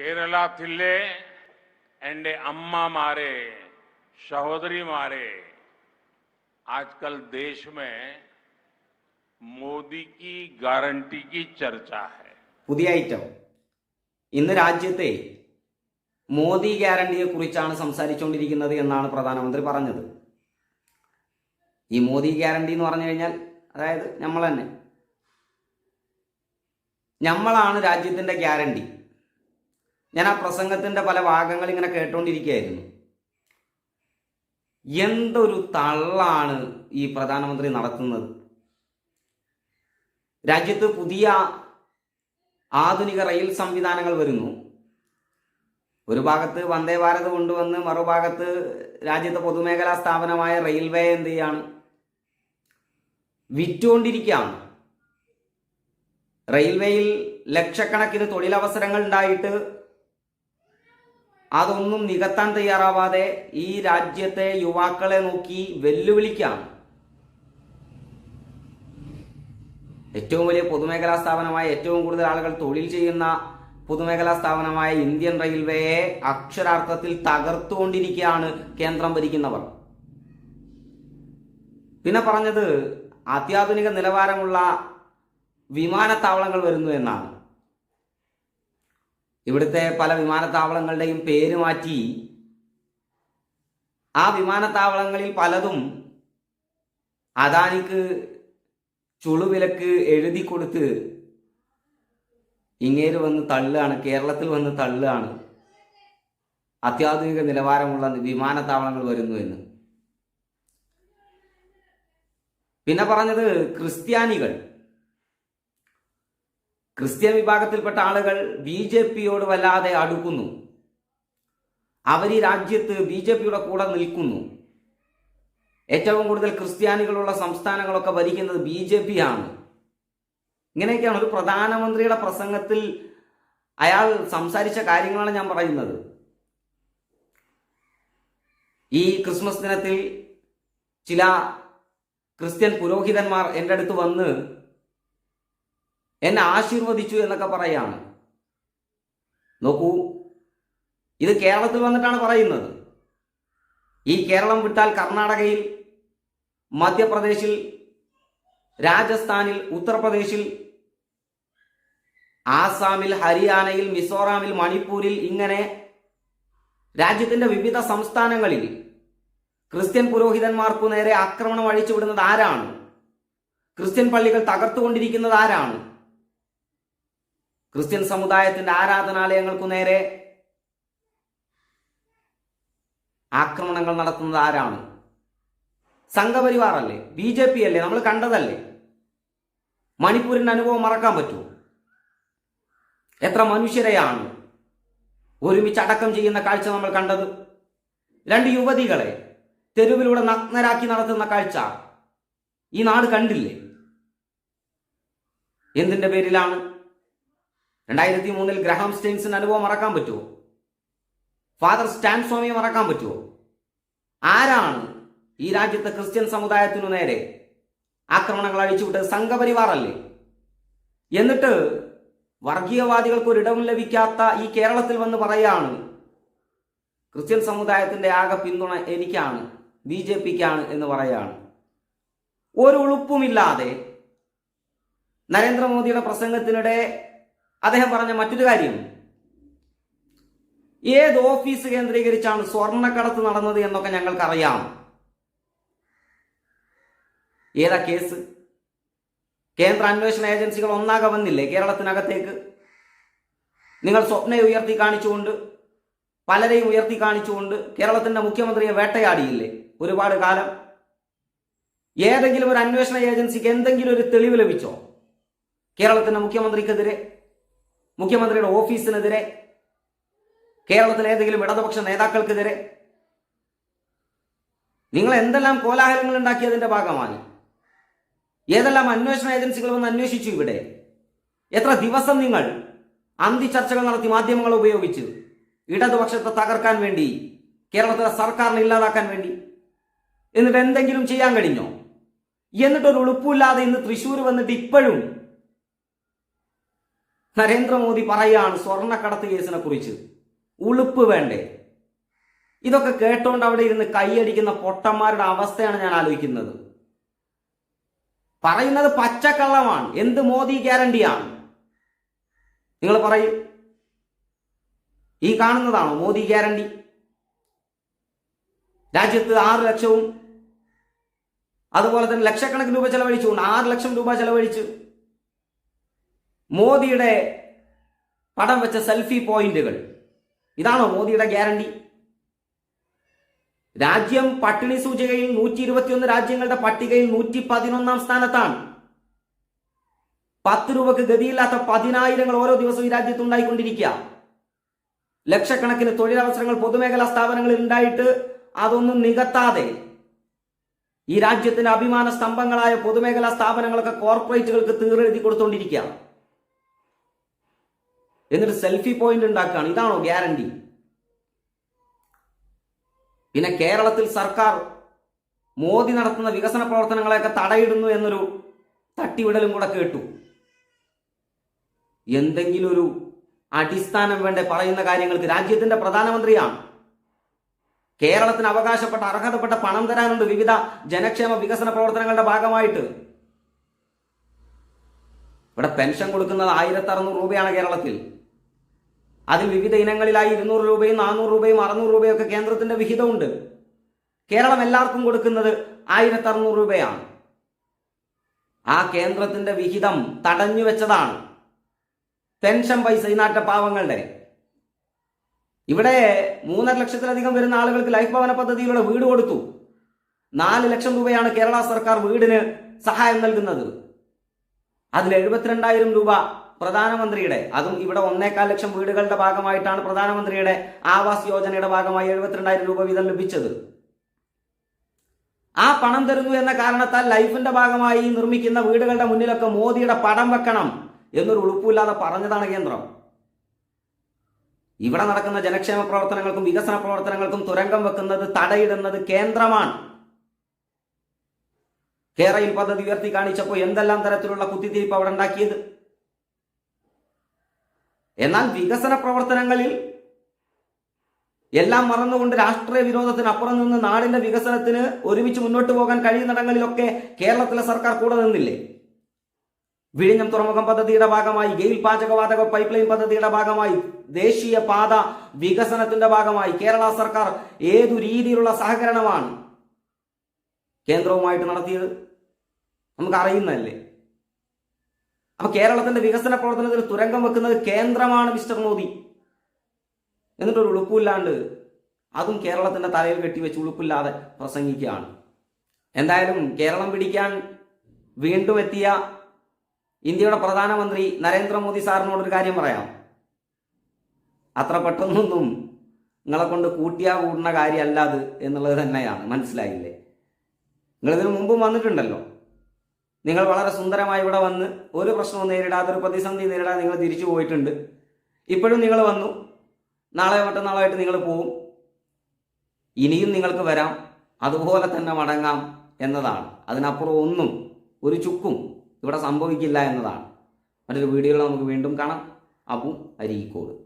കേരളത്തിലെ എൻ്റെ അമ്മമാരെ സഹോദരിമാരെ आजकल देश में मोदी की गारंटी की चर्चा है പുതിയ ഐറ്റം ഇന്ന് രാജ്യത്തെ മോദി ഗ്യാരണ്ടിയെ കുറിച്ചാണ് സംസാരിച്ചുകൊണ്ടിരിക്കുന്നത് എന്നാണ് പ്രധാനമന്ത്രി പറഞ്ഞത് ഈ മോദി ഗ്യാരണ്ടി എന്ന് പറഞ്ഞു കഴിഞ്ഞാൽ അതായത് നമ്മൾ തന്നെ നമ്മളാണ് രാജ്യത്തിന്റെ ഗ്യാരണ്ടി ഞാൻ ആ പ്രസംഗത്തിന്റെ പല ഭാഗങ്ങൾ ഇങ്ങനെ കേട്ടുകൊണ്ടിരിക്കുകയായിരുന്നു എന്തൊരു തള്ളാണ് ഈ പ്രധാനമന്ത്രി നടത്തുന്നത്? രാജ്യത്ത് പുതിയ ആധുനിക റെയിൽ സംവിധാനങ്ങൾ വരുന്നു. ഒരു ഭാഗത്ത് വന്ദേ ഭാരത് കൊണ്ടുവന്ന് മറുഭാഗത്ത് രാജ്യത്തെ പൊതുമേഖലാ സ്ഥാപനമായ റെയിൽവേ എന്ത് ചെയ്യാണ്? വിറ്റുകൊണ്ടിരിക്കുകയാണ് റെയിൽവേയിൽ ലക്ഷക്കണക്കിന് തൊഴിലവസരങ്ങൾ ഉണ്ടായിട്ട് അതൊന്നും നികത്താൻ തയ്യാറാവാതെ ഈ രാജ്യത്തെ യുവാക്കളെ നോക്കി വെല്ലുവിളിക്കാം ഏറ്റവും വലിയ പൊതുമേഖലാ സ്ഥാപനമായ ഏറ്റവും കൂടുതൽ ആളുകൾ തൊഴിൽ ചെയ്യുന്ന പൊതുമേഖലാ സ്ഥാപനമായ ഇന്ത്യൻ റെയിൽവേയെ അക്ഷരാർത്ഥത്തിൽ തകർത്തുകൊണ്ടിരിക്കുകയാണ് കേന്ദ്രം ഭരിക്കുന്നവർ. പിന്നെ പറഞ്ഞത് അത്യാധുനിക നിലവാരമുള്ള വിമാനത്താവളങ്ങൾ വരുന്നു എന്നാണ്. ഇവിടുത്തെ പല വിമാനത്താവളങ്ങളുടെയും പേര് മാറ്റി ആ വിമാനത്താവളങ്ങളിൽ പലതും അദാനിക്ക് ചുളുവിലക്ക് എഴുതി കൊടുത്ത് ഇങ്ങേര് വന്ന് തള്ളുകയാണ് കേരളത്തിൽ വന്ന് തള്ളുകയാണ്. അത്യാധുനിക നിലവാരമുള്ള വിമാനത്താവളങ്ങൾ വരുന്നു എന്ന്. പിന്നെ പറഞ്ഞത് ക്രിസ്ത്യാനികൾ. ക്രിസ്ത്യൻ വിഭാഗത്തിൽപ്പെട്ട ആളുകൾ ബി ജെ പിയോട് വല്ലാതെ അടുക്കുന്നു. അവർ ഈ രാജ്യത്ത് ബി ജെ പിയുടെ കൂടെ നിൽക്കുന്നു. ഏറ്റവും കൂടുതൽ ക്രിസ്ത്യാനികളുള്ള സംസ്ഥാനങ്ങളൊക്കെ ഭരിക്കുന്നത് ബി ജെ പി ആണ്. ഇങ്ങനെയൊക്കെയാണ് ഒരു പ്രധാനമന്ത്രിയുടെ പ്രസംഗത്തിൽ അയാൾ സംസാരിച്ച കാര്യങ്ങളാണ് ഞാൻ പറയുന്നത്. ഈ ക്രിസ്മസ് ദിനത്തിൽ ചില ക്രിസ്ത്യൻ പുരോഹിതന്മാർ എന്റെ അടുത്ത് വന്ന് എന്നെ ആശീർവദിച്ചു എന്നൊക്കെ പറയാണ്. നോക്കൂ ഇത് കേരളത്തിൽ വന്നിട്ടാണ് പറയുന്നത്. ഈ കേരളം വിട്ടാൽ കർണാടകയിൽ മധ്യപ്രദേശിൽ രാജസ്ഥാനിൽ ഉത്തർപ്രദേശിൽ ആസാമിൽ ഹരിയാനയിൽ മിസോറാമിൽ മണിപ്പൂരിൽ ഇങ്ങനെ രാജ്യത്തിന്റെ വിവിധ സംസ്ഥാനങ്ങളിൽ ക്രിസ്ത്യൻ പുരോഹിതന്മാർക്കു നേരെ ആക്രമണം അഴിച്ചുവിടുന്നത് ആരാണ്? ക്രിസ്ത്യൻ പള്ളികൾ തകർത്തുകൊണ്ടിരിക്കുന്നത് ആരാണ്? ക്രിസ്ത്യൻ സമുദായത്തിന്റെ ആരാധനാലയങ്ങൾക്കു നേരെ ആക്രമണങ്ങൾ നടത്തുന്നത് ആരാണ്? സംഘപരിവാർ അല്ലേ ബി ജെ പി അല്ലേ? നമ്മൾ കണ്ടതല്ലേ? മണിപ്പൂരിന്റെ അനുഭവം മറക്കാൻ പറ്റുമോ? എത്ര മനുഷ്യരെയാണ് ഒരുമിച്ച് അടക്കം ചെയ്യുന്ന കാഴ്ച നമ്മൾ കണ്ടത്? രണ്ട് യുവതികളെ തെരുവിലൂടെ നഗ്നരാക്കി നടത്തുന്ന കാഴ്ച ഈ നാട് കണ്ടില്ലേ? എന്തിന്റെ പേരിലാണ്? രണ്ടായിരത്തി മൂന്നിൽ ഗ്രഹാം സ്റ്റെയിൻസിന്റെ അനുഭവം മറക്കാൻ പറ്റുമോ? ഫാദർ സ്റ്റാൻ സ്വാമിയെ മറക്കാൻ പറ്റുമോ? ആരാണ് ഈ രാജ്യത്തെ ക്രിസ്ത്യൻ സമുദായത്തിനു നേരെ ആക്രമണങ്ങൾ അഴിച്ചുവിട്ട് സംഘപരിവാർ അല്ലേ എന്നിട്ട് വർഗീയവാദികൾക്ക് ഒരിടവും ലഭിക്കാത്ത ഈ കേരളത്തിൽ വന്ന് പറയാണ് ക്രിസ്ത്യൻ സമുദായത്തിന്റെ ആകെ പിന്തുണ എനിക്കാണ് ബി ജെ പിക്കാണ് എന്ന് പറയാണ്. ഒരു ഉളുപ്പുമില്ലാതെ നരേന്ദ്രമോദിയുടെ പ്രസംഗത്തിനിടെ അദ്ദേഹം പറഞ്ഞ മറ്റൊരു കാര്യം. ഏത് ഓഫീസ് കേന്ദ്രീകരിച്ചാണ് സ്വർണക്കടത്ത് നടന്നത് എന്നൊക്കെ ഞങ്ങൾക്കറിയാം. ഏതാ കേസ്? കേന്ദ്ര അന്വേഷണ ഏജൻസികൾ ഒന്നാകെ വന്നില്ലേ കേരളത്തിനകത്തേക്ക്? നിങ്ങൾ സ്വപ്നയെ ഉയർത്തി കാണിച്ചുകൊണ്ട് പലരെയും ഉയർത്തി കാണിച്ചുകൊണ്ട് കേരളത്തിന്റെ മുഖ്യമന്ത്രിയെ വേട്ടയാടിയില്ലേ ഒരുപാട് കാലം? ഏതെങ്കിലും ഒരു അന്വേഷണ ഏജൻസിക്ക് എന്തെങ്കിലും ഒരു തെളിവ് ലഭിച്ചോ? കേരളത്തിന്റെ മുഖ്യമന്ത്രിക്കെതിരെ? മുഖ്യമന്ത്രിയുടെ ഓഫീസിനെതിരെ കേരളത്തിലെ ഏതെങ്കിലും ഇടതുപക്ഷ നേതാക്കൾക്കെതിരെ. നിങ്ങൾ എന്തെല്ലാം കോലാഹലങ്ങൾ ഉണ്ടാക്കിയതിന്റെ ഭാഗമായി ഏതെല്ലാം അന്വേഷണ ഏജൻസികൾ വന്ന് അന്വേഷിച്ചു ഇവിടെ? എത്ര ദിവസം നിങ്ങൾ അന്തി ചർച്ചകൾ നടത്തി മാധ്യമങ്ങൾ ഉപയോഗിച്ച് ഇടതുപക്ഷത്തെ തകർക്കാൻ വേണ്ടി കേരളത്തിലെ സർക്കാരിനെ ഇല്ലാതാക്കാൻ വേണ്ടി? എന്നിട്ട് എന്തെങ്കിലും ചെയ്യാൻ കഴിഞ്ഞോ? എന്നിട്ടൊരു ഉളുപ്പില്ലാതെ ഇന്ന് തൃശ്ശൂർ വന്നിട്ട് ഇപ്പോഴും നരേന്ദ്രമോദി പറയാണ് സ്വർണക്കടത്ത് കേസിനെ കുറിച്ച്. ഉളുപ്പ് വേണ്ടേ? ഇതൊക്കെ കേട്ടോണ്ട് അവിടെ ഇരുന്ന് കൈയടിക്കുന്ന പൊട്ടന്മാരുടെ അവസ്ഥയാണ് ഞാൻ ആലോചിക്കുന്നത്. പറയുന്നത് പച്ചക്കള്ളമാണ്. എന്ത് മോദി ഗ്യാരണ്ടിയാണ്? നിങ്ങൾ പറയും. ഈ കാണുന്നതാണോ മോദി ഗ്യാരണ്ടി? രാജ്യത്ത് ആറ് ലക്ഷവും അതുപോലെ തന്നെ ലക്ഷക്കണക്കിന് രൂപ ചെലവഴിച്ചുകൊണ്ട് ആറ് ലക്ഷം രൂപ ചെലവഴിച്ച് മോദിയുടെ പടം വെച്ച സെൽഫി പോയിന്റുകൾ. ഇതാണോ മോദിയുടെ ഗ്യാരണ്ടി? രാജ്യം പട്ടിണി സൂചികയിൽ നൂറ്റി ഇരുപത്തിയൊന്ന് രാജ്യങ്ങളുടെ പട്ടികയിൽ നൂറ്റി പതിനൊന്നാം സ്ഥാനത്താണ്. പത്ത് രൂപക്ക് ഗതിയില്ലാത്ത പതിനായിരങ്ങൾ ഓരോ ദിവസവും ഈ രാജ്യത്ത് ഉണ്ടായിക്കൊണ്ടിരിക്കുക. ലക്ഷക്കണക്കിന് തൊഴിലവസരങ്ങൾ പൊതുമേഖലാ സ്ഥാപനങ്ങളിൽ ഉണ്ടായിട്ട് അതൊന്നും നികത്താതെ ഈ രാജ്യത്തിന്റെ അഭിമാന സ്തംഭങ്ങളായ പൊതുമേഖലാ സ്ഥാപനങ്ങളൊക്കെ കോർപ്പറേറ്റുകൾക്ക് തീറെഴുതി കൊടുത്തുകൊണ്ടിരിക്കുക എന്നിട്ട് സെൽഫി പോയിന്റ് ഉണ്ടാക്കുകയാണ് ഇതാണോ ഗ്യാരണ്ടി പിന്നെ കേരളത്തിൽ സർക്കാർ മോദി നടത്തുന്ന വികസന പ്രവർത്തനങ്ങളെയൊക്കെ തടയിടുന്നു എന്നൊരു തട്ടിവിടലും കൂടെ കേട്ടു. എന്തെങ്കിലും ഒരു അടിസ്ഥാനം വേണ്ട പറയുന്ന കാര്യങ്ങൾക്ക്? രാജ്യത്തിന്റെ പ്രധാനമന്ത്രിയാണ്. കേരളത്തിന് അവകാശപ്പെട്ട അർഹതപ്പെട്ട പണം തരാനുണ്ട് വിവിധ ജനക്ഷേമ വികസന പ്രവർത്തനങ്ങളുടെ ഭാഗമായിട്ട്. ഇവിടെ പെൻഷൻ കൊടുക്കുന്നത് ആയിരത്തി അറുന്നൂറ് രൂപയാണ് കേരളത്തിൽ. അതിൽ വിവിധ ഇനങ്ങളിലായി ഇരുന്നൂറ് രൂപയും നാനൂറ് രൂപയും അറുന്നൂറ് രൂപയൊക്കെ കേന്ദ്രത്തിന്റെ വിഹിതമുണ്ട്. കേരളം എല്ലാവർക്കും കൊടുക്കുന്നത് ആയിരത്തി അറുന്നൂറ് രൂപയാണ്. ആ കേന്ദ്രത്തിന്റെ വിഹിതം തടഞ്ഞു വെച്ചതാണ് പെൻഷൻ പൈസ ഈ നാട്ടെ പാവങ്ങളുടെ. ഇവിടെ മൂന്നര ലക്ഷത്തിലധികം വരുന്ന ആളുകൾക്ക് ലൈഫ് ഭവന പദ്ധതിയിലൂടെ വീട് കൊടുത്തു. നാല് ലക്ഷം രൂപയാണ് കേരള സർക്കാർ വീടിന് സഹായം നൽകുന്നത്. അതിൽ എഴുപത്തിരണ്ടായിരം രൂപ പ്രധാനമന്ത്രിയുടെ അതും ഇവിടെ ഒന്നേകാൽ ലക്ഷം വീടുകളുടെ ഭാഗമായിട്ടാണ് പ്രധാനമന്ത്രിയുടെ ആവാസ് യോജനയുടെ ഭാഗമായി എഴുപത്തിരണ്ടായിരം രൂപ വീതം ലഭിച്ചത്. ആ പണം തരുന്നു എന്ന കാരണത്താൽ ലൈഫിന്റെ ഭാഗമായി നിർമ്മിക്കുന്ന വീടുകളുടെ മുന്നിലൊക്കെ മോദിയുടെ പടം വെക്കണം എന്നൊരു ഉളുപ്പില്ലാതെ പറഞ്ഞതാണ് കേന്ദ്രം. ഇവിടെ നടക്കുന്ന ജനക്ഷേമ പ്രവർത്തനങ്ങൾക്കും വികസന പ്രവർത്തനങ്ങൾക്കും തുരങ്കം വെക്കുന്നത് തടയിടുന്നത് കേന്ദ്രമാണ്. കേരയിൽ പദ്ധതി ഉയർത്തി കാണിച്ചപ്പോൾ എന്തെല്ലാം തരത്തിലുള്ള കുത്തിത്തിരിപ്പ് അവിടെ ഉണ്ടാക്കിയത്? എന്നാൽ വികസന പ്രവർത്തനങ്ങളിൽ എല്ലാം മറന്നുകൊണ്ട് രാഷ്ട്രീയ വിരോധത്തിന് അപ്പുറം നിന്ന് നാടിന്റെ വികസനത്തിന് ഒരുമിച്ച് മുന്നോട്ട് പോകാൻ കഴിയുന്നിടങ്ങളിലൊക്കെ കേരളത്തിലെ സർക്കാർ കൂടെ നിന്നില്ലേ? വിഴിഞ്ഞം തുറമുഖം പദ്ധതിയുടെ ഭാഗമായി ഗെയിൽ പാചകവാതക പൈപ്പ് ലൈൻ പദ്ധതിയുടെ ഭാഗമായി ദേശീയ പാത വികസനത്തിന്റെ ഭാഗമായി കേരള സർക്കാർ ഏതു രീതിയിലുള്ള സഹകരണമാണ് കേന്ദ്രവുമായിട്ട് നടത്തിയത്? നമുക്ക് അറിയുന്നതല്ലേ അപ്പൊ കേരളത്തിന്റെ വികസന പ്രവർത്തനത്തിന് തുരങ്കം വെക്കുന്നത് കേന്ദ്രമാണ് മിസ്റ്റർ മോദി. എന്നിട്ടൊരു ഉളുപ്പില്ലാണ്ട് അതും കേരളത്തിന്റെ തലയിൽ കെട്ടിവെച്ച് ഉളുപ്പില്ലാതെ പ്രസംഗിക്കുകയാണ്. എന്തായാലും കേരളം പിടിക്കാൻ വീണ്ടും എത്തിയ ഇന്ത്യയുടെ പ്രധാനമന്ത്രി നരേന്ദ്രമോദി സാറിനോടൊരു കാര്യം പറയാം. അത്ര പെട്ടെന്നൊന്നും നിങ്ങളെ കൊണ്ട് കൂട്ടിയാ കൂടുന്ന കാര്യമല്ല അത് എന്നുള്ളത് തന്നെയാണ്. മനസ്സിലായില്ലേ? നിങ്ങളിതിനു മുമ്പും വന്നിട്ടുണ്ടല്ലോ. നിങ്ങൾ വളരെ സുന്ദരമായി ഇവിടെ വന്ന് ഒരു പ്രശ്നവും നേരിടാതെ ഒരു പ്രതിസന്ധി നേരിടാതെ നിങ്ങൾ തിരിച്ചു പോയിട്ടുണ്ട്. ഇപ്പോഴും നിങ്ങൾ വന്നു. നാളെ മറ്റന്നാളായിട്ട് നിങ്ങൾ പോവും. ഇനിയും നിങ്ങൾക്ക് വരാം. അതുപോലെ തന്നെ മടങ്ങാം എന്നതാണ്. അതിനപ്പുറം ഒന്നും ഒരു ചുക്കും ഇവിടെ സംഭവിക്കില്ല എന്നതാണ്. മറ്റൊരു വീഡിയോയിൽ നമുക്ക് വീണ്ടും കാണാം. അബു അരീക്കോട്.